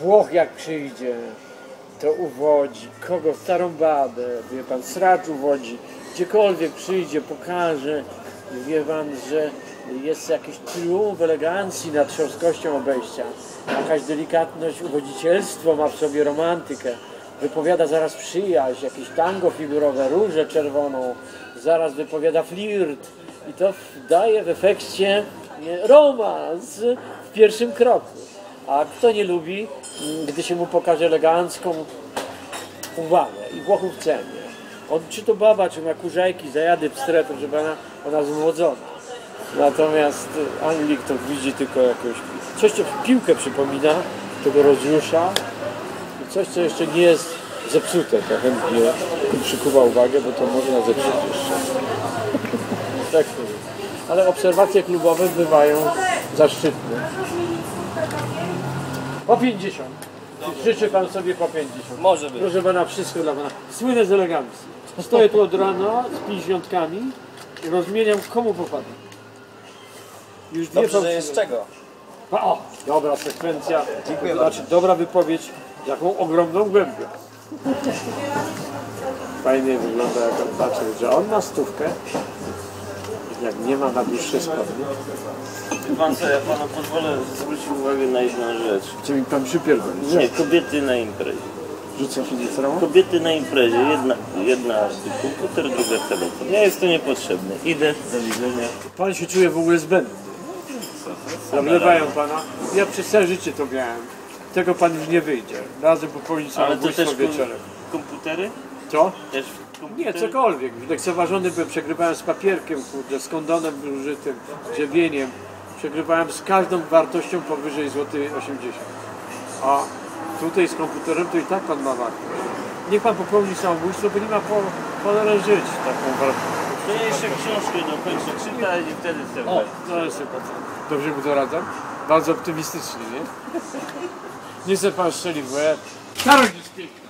Włoch jak przyjdzie, to uwodzi. Kogo, starą babę, wie pan, sracz uwodzi, gdziekolwiek przyjdzie, pokaże, wie pan, że jest jakiś triumf elegancji nad szorstkością obejścia, jakaś delikatność, uwodzicielstwo ma w sobie romantykę, wypowiada zaraz przyjaźń, jakieś tango figurowe, różę czerwoną, zaraz wypowiada flirt. I to daje w efekcie romans w pierwszym kroku. A kto nie lubi, mm, gdy się mu pokaże elegancką uwagę i Włochów cenię. On, czy to baba, czy ma kurzajki, zajady pstre, proszę pana, ona zmłodzona. Natomiast y, Anglik to widzi tylko jakiegoś... Coś, co piłkę przypomina, to go rozrusza. I coś, co jeszcze nie jest zepsute, to chętnie przykuwa uwagę, bo to można zepsuć jeszcze. Tak. Ale obserwacje klubowe bywają zaszczytne. Po 50. Życzy pan sobie po 50. Może być. Proszę pana, wszystko dla pana. Słynę z elegancji. Stoję tu od rana z pięćdziesiątkami i rozmieniam komu popada. Już dwie Dobrze, że jest czego. O, dobra sekwencja. Dziękuję znaczy, dobra wypowiedź, jaką ogromną głębią. Fajnie wygląda, jak on patrzy, że on ma stówkę. Jak nie ma na dłuższe spodnie, Pan co, ja panu pozwolę zwrócić uwagę na jedną rzecz. czy mi pan przypierdoli? Nie, kobiety na imprezie. Rzucę się nie? Kobiety na imprezie, jedna, jedna komputer, druga telefon. Ja jest to niepotrzebne. Idę, do widzenia. Pan się czuje w ogóle zbędny. Zawlewają pana. Ja przez całe życie to miałem. Tego pan już nie wyjdzie. Razem popełnić samobójstwo wieczorem. komputery? Co? Też Nie, cokolwiek. Lekceważony byłem, przegrywałem z papierkiem, kurde, z kondonem użytym, grzebieniem. Przegrywałem z każdą wartością powyżej złoty 80. A tutaj z komputerem to i tak pan ma wartość. Niech pan popełni samobójstwo, bo nie ma po, po żyć taką wartość. To ja jeszcze książkę dokończę czytać i wtedy sobie. O, no jest super. Dobrze mu doradzam? Bardzo optymistycznie, nie? Nie chce pan strzeli w łeb. Starość jest piękna.